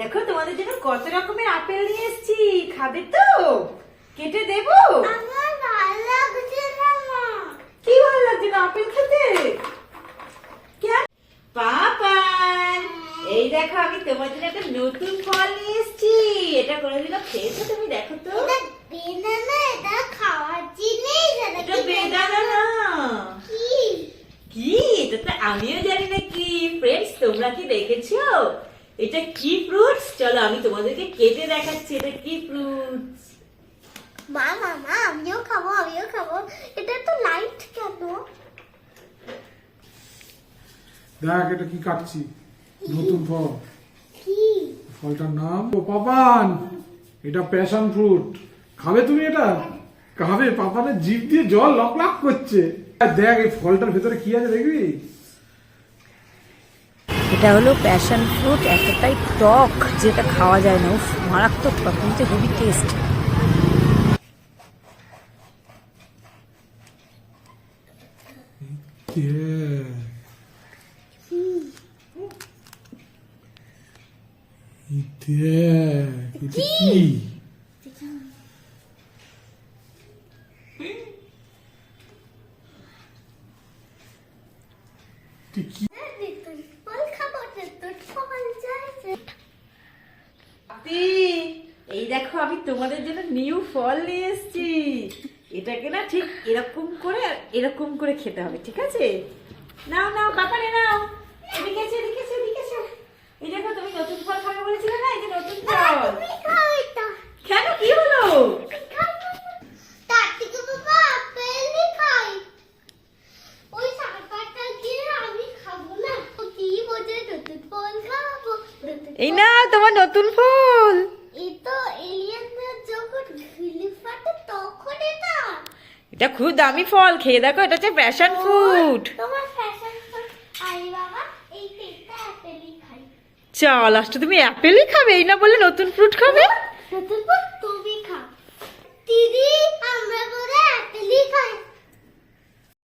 দেখো তোমাদের জন্য কত রকমের আপেল নিয়ে এসেছি। খাবে তো? কেটে দেব? মা কি ভালো লাগছে না আপেল খেতে? পাপান এই দেখো আমি তোমার জন্য একটা নতুন ফল নিয়ে এসেছি। এটা করে দিলো খেয়েছো তুমি দেখো তো। বেদানা এটা খাওয়ার জিনিস বেদানা। না কি? তো আমিও জানি না কি। ফ্রেন্ডস তোমরা কি দেখেছ? এটা কি ফ্রুটস চলো আমি তোমাদেরকে কেটে দেখাচ্ছি এটা কি ফ্রুটস মা মামা আমিও খাব আমিও খাব। এটা তো লাইট কেন? দেখ এটা কি কাটছি? নতুন ফল। কি? ফলটার নাম? ও পাপান! এটা প্যাশন ফ্রুট খাবে তুমি এটা? খাবে পাপানের জিভ দিয়ে জল লক লক করছে। আর দেখ এই ফলটার ভেতরে কি আছে দেখবি? এটা হলো প্যাশন ফ্রুট এতটাই টক যেটা খাওয়া যায় না। উফ, মারাত্মক টক কিন্তু হেভি টেস্ট কি এটা কি তেঁতুল ফল খাব তেঁতুল ফল যাইছে আপি এই দেখো আমি তোমাদের জন্য নিউ ফল নিয়ে এসেছি। এটাকে না ঠিক এরকম করে এরকম করে খেতে হবে, ঠিক আছে? নাও নাও কাকারে নাও এদিকে এসো এদিকে এসো এদিকে এসো এই দেখো তুমি নতুন ফল খাবে বলেছিলে না এই যে নতুন ফল তুমি খাও এটা কেন কি হলো তার থেকে বাবা আপেলই খাই ওই শাকাটা গিয়ে আমি খাব না ও কি বোঝে তেঁতুল ফল খাব তেঁতুল এই না তোমার নতুন ফল। এটা? খুব দামি ফল খেয়ে দেখো এটা হচ্ছে প্যাশন ফ্রুট চল লাস্টে তুমি অ্যাপেলই খাবে এই না বলে নতুন ফ্রুট খাবে? নতুন ফল